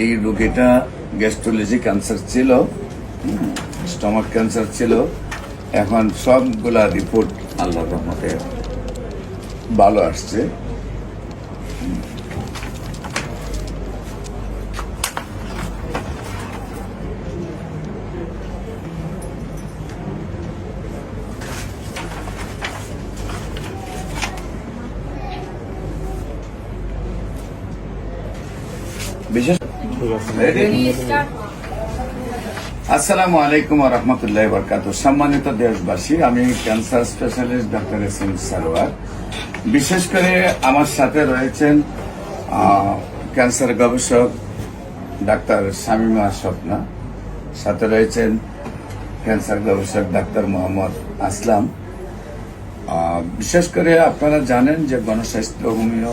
এই রোগীটা gastrology cancer ছিল স্টমাক ক্যান্সার ছিল। এখন সবগুলা রিপোর্ট আল্লাহ রহমতে ভালো আসছে। বিশেষ? আসসালামু আলাইকুম রহমতুল্লাহ বরকাত সম্মানিত দেশবাসী আমি cancer specialist doctor S M Sarwar. বিশেষ করে আমার সাথে রয়েছেন ক্যান্সার গবেষক ডাক্তার শামিমা স্বপ্না। সাথে রয়েছেন ক্যান্সার গবেষক ডাক্তার মোহাম্মদ আসলাম। বিশেষ করে আপনারা জানেন যে গণস্বাস্থ্য হোমিও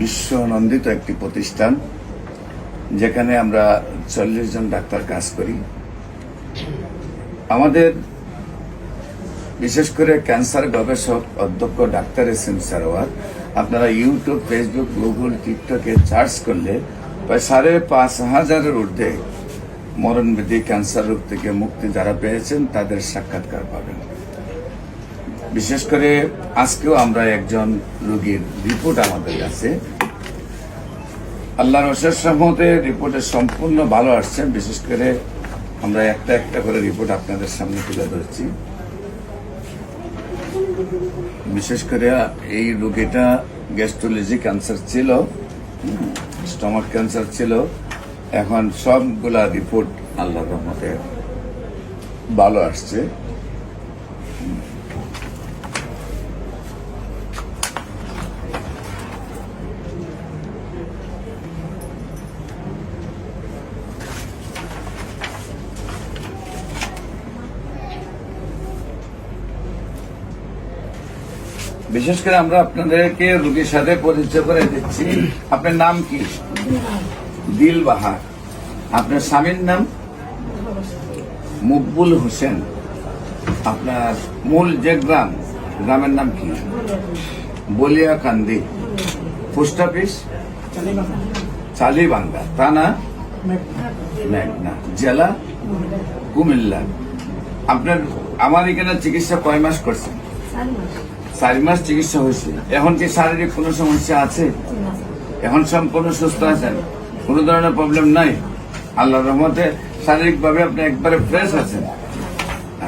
বিশ্ব নন্দিত একটি প্রতিষ্ঠান। যেখানে আমরা চল্লিশ জন ডাক্তার কাজ করি। আমাদের বিশেষ করে ক্যান্সার গবেষক অধ্যক্ষ ডাক্তার এস এম সারোয়ার, আপনারা ইউটিউব, ফেসবুক, গুগল, টিকটকে সার্চ করলে প্রায় সাড়ে পাঁচ হাজারের ঊর্ধ্বে মরণবিধি ক্যান্সার রোগ থেকে মুক্তি যারা পেয়েছেন তাদের সাক্ষাৎকার পাবেন। বিশেষ করে আজকেও আমরা একজন রোগীর রিপোর্ট আমাদের কাছে। আল্লাহর অশেষ রহমতে রিপোর্টে সম্পূর্ণ ভালো আসছে। বিশেষ করে আমরা একটা একটা করে রিপোর্ট আপনাদের সামনে তুলে ধরছি। বিশেষ করে এই রোগীটা গ্যাস্ট্রোলজি ক্যান্সার ছিল স্টমাক ক্যান্সার ছিল। এখন সবগুলা রিপোর্ট আল্লাহর রহমতে ভালো আসছে। বিশেষ করে আমরা আপনাদেরকে রোগীর সাথে পরিচয় করে দিচ্ছি। আপনার নাম কি? দিল বাহার আপনার স্বামীর নাম? মকবুল হোসেন। আপনার মূল যে গ্রাম, গ্রামের নাম কি? বলিয়া কান্দি পোস্ট অফিস? চালিবাঙ্গা। থানা মেঘনা। জেলা? কুমিল্লা। আপনার, আমার এখানে চিকিৎসা কয় মাস করছেন? চার মাস চিকিৎসা হয়েছে। এখন কি শারীরিক কোনো সমস্যা আছে? এখন সম্পূর্ণ সুস্থ আছেন? কোনো ধরনের প্রবলেম নাই? আল্লাহ রহমতে শারীরিক ভাবে আপনি একবারে ফ্রেশ আছেন।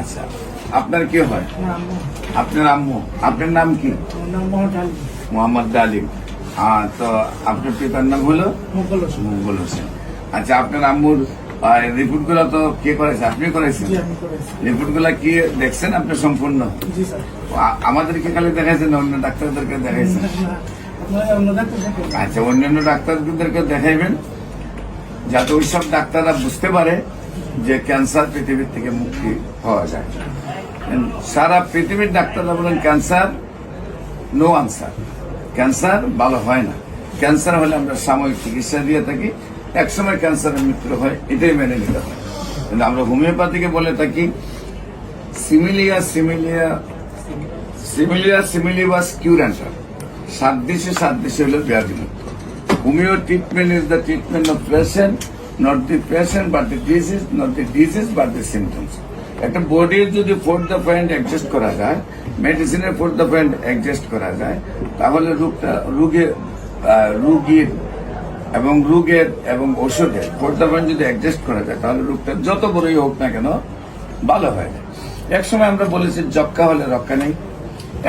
আচ্ছা আপনার কি হয়? আপনার আম্মু আপনার নাম কি? মোহাম্মদ ডালিম হ্যাঁ তো আপনার পিতার নাম হলো? মঙ্গল হোসেন। আচ্ছা আপনার আম্মুর রিপোর্টগুলো তো কে করেছে? আপনি করেছেন? রিপোর্টগুলা কি দেখছেন আপনি সম্পূর্ণ? আমাদেরকে খালি দেখাইছেন অন্য ডাক্তারদেরকে দেখাইছেন? আচ্ছা অন্যান্য ডাক্তারদেরকে দেখাইবেন যাতে ওইসব ডাক্তাররা বুঝতে পারে যে ক্যান্সার পৃথিবীর থেকে মুক্তি পাওয়া যায়। সারা পৃথিবীর ডাক্তাররা বলেন ক্যান্সার নো আনসার ক্যান্সার ভালো হয় না। ক্যান্সার হলে আমরা সাময়িক চিকিৎসা দিয়ে থাকি। একসময় ক্যান্সারের মৃত্যু হয় এটাই মেনে নিতে হয়। কিন্তু আমরা হোমিওপ্যাথিকে বলে থাকি সিমিলিয়া সিমিলিয়া সিমিলিয়া সিমিলিবাস কিউরেন্টার সাত সাদৃশ্য হলো ব্যাধি মুক্ত। Homeo treatment is the treatment of patient not the patient but the disease not the disease but the symptoms. একটা বডির যদি ফোর দ্য পয়েন্ট অ্যাডজাস্ট করা যায় মেডিসিনের ফোর দ্য পয়েন্ট অ্যাডজাস্ট করা যায় তাহলে রোগটা আহ, রোগীর এবং রোগের এবং ওষুধের দ্য যদি অ্যাডজাস্ট করা যায়, তাহলে রোগটা যত বড়ই হোক না কেন ভালো হয় এক সময় আমরা বলেছি যক্কা হলে রক্ষা নেই।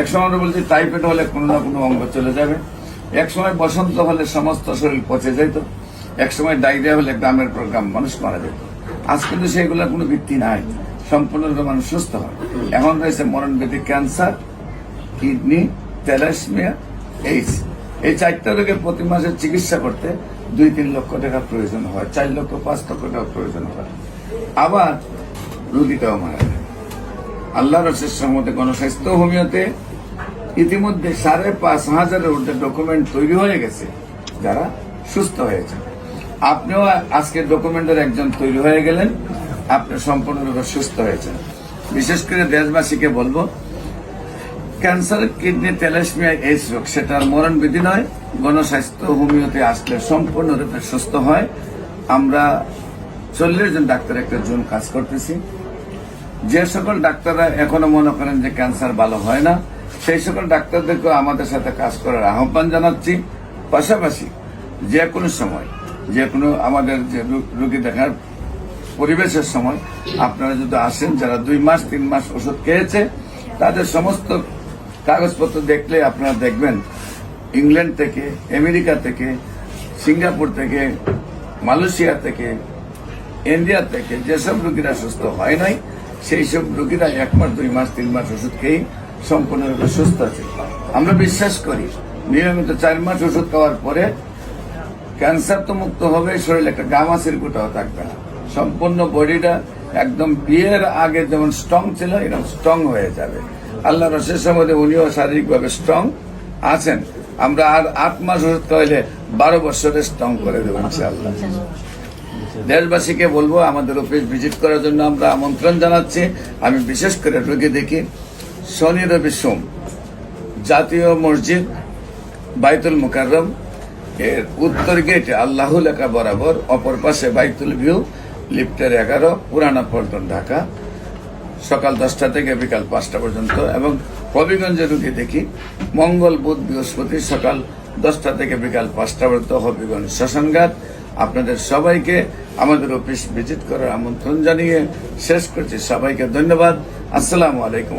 এক সময় আমরা বলছি টাইফয়েড হলে কোনো না কোনো অঙ্গ চলে যাবে। এক সময় বসন্ত হলে সমস্ত শরীর পচে যেত এক সময় ডায়রিয়া হলে গ্রামের পর গ্রাম মানুষ মারা যেত। আজ কিন্তু সেগুলোর কোনো ভিত্তি নাই। সম্পূর্ণরূপে মানুষ সুস্থ হয়। এখন রয়েছে মরণব্যাধি ক্যান্সার কিডনি তেলাসমিয়া এইডস এই চারটা রোগের প্রতি মাসে চিকিৎসা করতে দুই তিন লক্ষ টাকা প্রয়োজন হয়, চার লক্ষ পাঁচ লক্ষ টাকা প্রয়োজন হয়। আবার রুগীটাও মারা যায়। আল্লাহ রসের সম্মতে গণস্বাস্থ্য হোমিওতে ইতিমধ্যে সাড়ে পাঁচ হাজারের ঊর্ধ্বে ডকুমেন্ট তৈরি হয়ে গেছে, যারা সুস্থ হয়েছে। আপনিও আজকে ডকুমেন্টের একজন তৈরি হয়ে গেলেন, আপনি সম্পূর্ণরূপে সুস্থ হয়েছেন। বিশেষ করে দেশবাসীকে বলব, ক্যান্সার, কিডনি তেলাসমিয়া এই রোগ, সেটার মরণ বিধি নয়। গণস্বাস্থ্য হোমিওতে আসলে সম্পূর্ণরূপে সুস্থ হয়। আমরা চল্লিশ জন ডাক্তার একটা জোন কাজ করতেছি। যে সকল ডাক্তাররা এখনও মনে করেন যে ক্যান্সার ভালো হয় না, সেই সকল ডাক্তারদেরকেও আমাদের সাথে কাজ করার আহ্বান জানাচ্ছি। পাশাপাশি যে কোনো সময়, যে কোনো আমাদের যে রোগী দেখার পরিবেশের সময় আপনারা যদি আসেন, যারা দুই মাস, তিন মাস ওষুধ খেয়েছে, তাদের সমস্ত কাগজপত্র দেখলে আপনারা দেখবেন ইংল্যান্ড থেকে, আমেরিকা থেকে, সিঙ্গাপুর থেকে, মালয়েশিয়া থেকে, ইন্ডিয়া থেকে যেসব রোগীরা সুস্থ হয় নাই সেই সব রোগীরা এক মাস দুই মাস, তিন মাস ওষুধ খেয়েই সম্পূর্ণরূপে সুস্থ আছে। আমরা বিশ্বাস করি, নিয়মিত চার মাস ওষুধ খাওয়ার পরে ক্যান্সার তো মুক্ত হবে, শরীরে একটা গামা সিরকুটাও থাকবে না। সম্পূর্ণ বডিটা একদম বিয়ের আগে যেমন স্ট্রং ছিল, এরকম স্ট্রং হয়ে যাবে। আল্লাহ রসের সম্বন্ধে উনিও শারীরিকভাবে স্ট্রং আছেন। আমরা আর আট মাস ওষুধ বারো বছরে স্ট্রং করে দেবো, ইনশাআল্লাহ। দেশবাসীকে বলব, আমাদের অফিস ভিজিট করার জন্য আমরা আমন্ত্রণ জানাচ্ছি। আমি বিশেষ করে রোগী দেখি, শনি, রবি, সোম। জাতীয় মসজিদ, বাইতুল মুকাররম, এর উত্তর গেটে আল্লাহ লেখা বরাবর, অপর পাশে বাইতুল ভিউ, লিফটের এগারো, পুরানা পল্টন, ঢাকা। সকাল দশটা থেকে বিকাল পাঁচটা পর্যন্ত এবং হবিগঞ্জে রুগী দেখি মঙ্গল বুধ বৃহস্পতি সকাল দশটা থেকে বিকাল পাঁচটা পর্যন্ত হবিগঞ্জ শ্মশানঘাট। আপনাদের সবাইকে আমাদের অফিস ভিজিট করার আমন্ত্রণ জানিয়ে শেষ করছি। সবাইকে ধন্যবাদ। আসসালামু আলাইকুম।